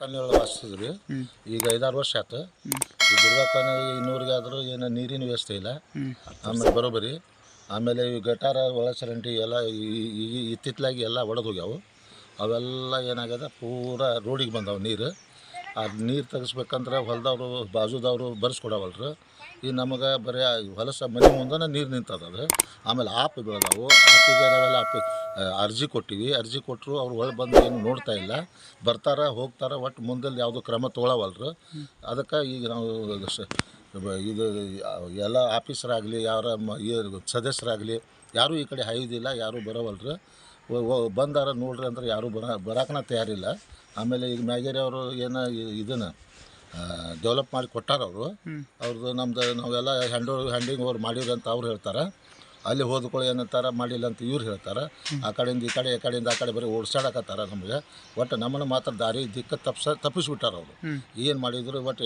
Colony ವಾಸಿಸಿದ್ರಿ. ಈಗ ಐದಾರು ವರ್ಷ ಆಯ್ತು ಈ ದುರ್ಗಾ ಕಾಲನಿ ಇನ್ನೂರಿಗೆ ಆದರೂ ಏನು ನೀರಿನ ವ್ಯವಸ್ಥೆ ಇಲ್ಲ. ಆಮೇಲೆ ಬರೋಬರಿ ಆಮೇಲೆ ಈ ಗಟಾರ ಒಳಚರಂಡಿ ಎಲ್ಲ ಈ- ಈ ಇತ್ತಿತ್ತಲಾಗಿ ಎಲ್ಲ ಒಡೆದು ಹೋಗ್ಯಾವು ಅವೆಲ್ಲ ಏನಾಗ್ಯದ? ಪೂರಾ ರೋಡಿಗೆ ಬಂದಾವೆ ನೀರು. ಆ ನೀರು ತೆಗಿಸ್ಬೇಕಂದ್ರೆ ಹೊಲದವರು, ಬಾಜುದವರು ಬರ್ಸ್ಕೊಡವಲ್ರು. ಈ ನಮಗೆ ಬರೀ ಹೊಲಸ ಮನೆ ಮುಂದೆ ನೀರು ನಿಂತದ ಆಮೇಲೆ ಆಪ್ ಬೆಳೆದವು. ಆಪಿಗೆ ನಾವೆಲ್ಲ ಆಪಿ ಅರ್ಜಿ ಕೊಟ್ಟಿವಿ. ಅರ್ಜಿ ಕೊಟ್ಟರು ಅವ್ರು ಒಳಗೆ ಬಂದು ಏನು ನೋಡ್ತಾ ಇಲ್ಲ. ಬರ್ತಾರೆ, ಹೋಗ್ತಾರೆ ಒಟ್ಟು ಮುಂದೆ ಯಾವುದೂ ಕ್ರಮ ತೊಗೊಳವಲ್ರು. ಅದಕ್ಕೆ ಈಗ ನಾವು ಇದು, ಎಲ್ಲ ಆಫೀಸರಾಗಲಿ, ಯಾರ ಸದಸ್ಯರಾಗಲಿ, ಯಾರೂ ಈ ಕಡೆ ಹಾಯುವುದಿಲ್ಲ ಯಾರೂ ಬರೋವಲ್ರು. ಬಂದಾರ ನೋಡ್ರಿ ಅಂದ್ರೆ ಯಾರೂ ಬರ ಬರಾಕನ ತಯಾರಿಲ್ಲ. ಆಮೇಲೆ ಈಗ ಮ್ಯಾಗೇರಿ ಅವರು ಏನು ಇದನ್ನು ಡೆವಲಪ್ ಮಾಡಿ ಕೊಟ್ಟಾರ ಅವರು. ಅವ್ರದ್ದು ನಮ್ದು ನಾವೆಲ್ಲ ಹ್ಯಾಂಡ್ ಹ್ಯಾಂಡಿಂಗ್ ಓವರ್ ಮಾಡಿವ್ರಿ ಅಂತ ಅವ್ರು ಹೇಳ್ತಾರೆ. ಅಲ್ಲಿ ಹೋದ್ಕೊಳ್ಳಿ ಏನಂತಾರ ಮಾಡಿಲ್ಲ ಅಂತ ಇವ್ರು ಹೇಳ್ತಾರೆ. ಆ ಕಡೆಯಿಂದ ಈ ಕಡೆ ಈ ಕಡೆಯಿಂದ ಆ ಕಡೆ ಬರೀ ಓಡಿಸಾಡಕತ್ತಾರ ನಮಗೆ. ಒಟ್ಟು ನಮ್ಮನ್ನು ಮಾತ್ರ ದಾರಿ ದಿಕ್ಕ ತಪ್ಸ ತಪ್ಪಿಸ್ಬಿಟ್ಟಾರ ಅವರು. ಏನು ಮಾಡಿದ್ರು ಒಟ್ಟು